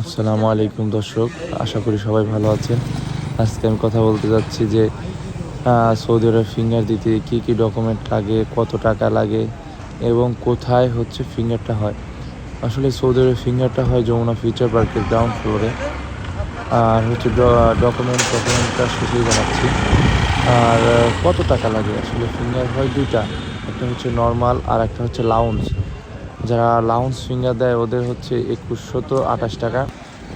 আসসালামু আলাইকুম, দর্শক। আশা করি সবাই ভালো আছেন। আজকে আমি কথা বলতে যাচ্ছি যে সৌদি আরব ফিঙ্গার দিতে কী কী ডকুমেন্ট লাগে, কত টাকা লাগে এবং কোথায় হচ্ছে ফিঙ্গারটা হয়। আসলে সৌদি আরব ফিঙ্গারটা হয় যমুনা ফিউচার পার্কের গ্রাউন্ড ফ্লোরে আর হচ্ছে ডকুমেন্ট ডকুমেন্টটা শেষেই জানাচ্ছি। আর, কত টাকা লাগে? আসলে ফিঙ্গার হয় দুইটা। একটা হচ্ছে নর্মাল আর একটা হচ্ছে লাউন্স যারা লাউন্স ফিঙ্গার দেয়, ওদের হচ্ছে একুশশত আঠাশ টাকা।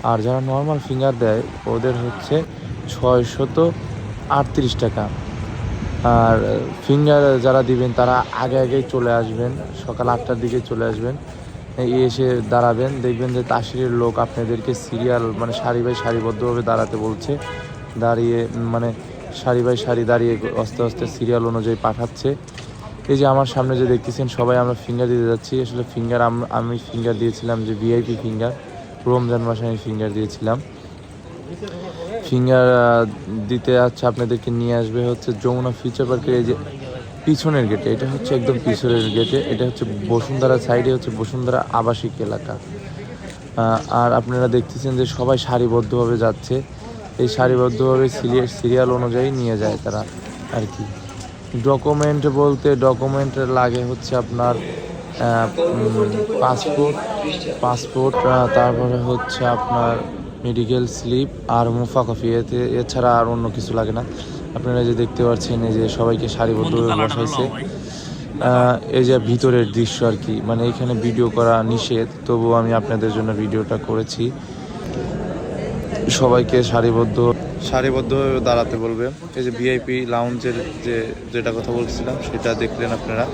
আর যারা নর্মাল ফিঙ্গার দেয়, ওদের হচ্ছে ছয়শত আটত্রিশ টাকা। আর ফিঙ্গার যারা দিবেন, তারা আগে আগেই চলে আসবেন, সকাল আটটার দিকে চলে আসবেন। এসে দাঁড়াবেন, দেখবেন যে তাসিরের লোক আপনাদেরকে সিরিয়াল মানে সারি বাই সারিবদ্ধভাবে দাঁড়াতে বলছে। দাঁড়িয়ে মানে সারি বাই সারি দাঁড়িয়ে আস্তে আস্তে সিরিয়াল অনুযায়ী পাঠাচ্ছে। এই যে আমার সামনে যে দেখতেছেন, সবাই আমরা ফিঙ্গার দিতে যাচ্ছি। আসলে ফিঙ্গার আমি ফিঙ্গার দিয়েছিলাম যে ভিআইপি ফিঙ্গার রমজান মাসে আমি ফিঙ্গার দিয়েছিলাম। ফিঙ্গার দিতে যাচ্ছে আপনাদেরকে, নিয়ে আসবে হচ্ছে যমুনা ফিউচার পার্কের এই যে পিছনের গেটে এটা হচ্ছে একদম পিছনের গেটে এটা হচ্ছে বসুন্ধরা সাইডে হচ্ছে বসুন্ধরা আবাসিক এলাকা। আর আপনারা দেখতেছেন যে সবাই সারিবদ্ধভাবে যাচ্ছে। এই সারিবদ্ধভাবে সিরিয়াল সিরিয়াল অনুযায়ী নিয়ে যায় তারা আর কি। ডকুমেন্ট বলতে ডকুমেন্ট লাগে হচ্ছে আপনার পাসপোর্ট পাসপোর্ট তারপরে হচ্ছে আপনার মেডিকেল স্লিপ আর মুফা কফি এতে এছাড়া আর অন্য কিছু লাগে না। আপনারা যে দেখতে পাচ্ছেন এই যে সবাইকে সারিবদ্ধভাবে বসাইছে। এই যে ভিতরের দৃশ্য আর কি মানে এখানে ভিডিও করা নিষেধ। তবুও আমি আপনাদের জন্য ভিডিওটা করেছি। সবাইকে সারিবদ্ধ সারিবদ্ধভাবে দাঁড়াতে বলবে। এই যে ভিআইপি লাউঞ্জের যে যেটা কথা বলছিলাম, সেটা দেখলেন আপনারা।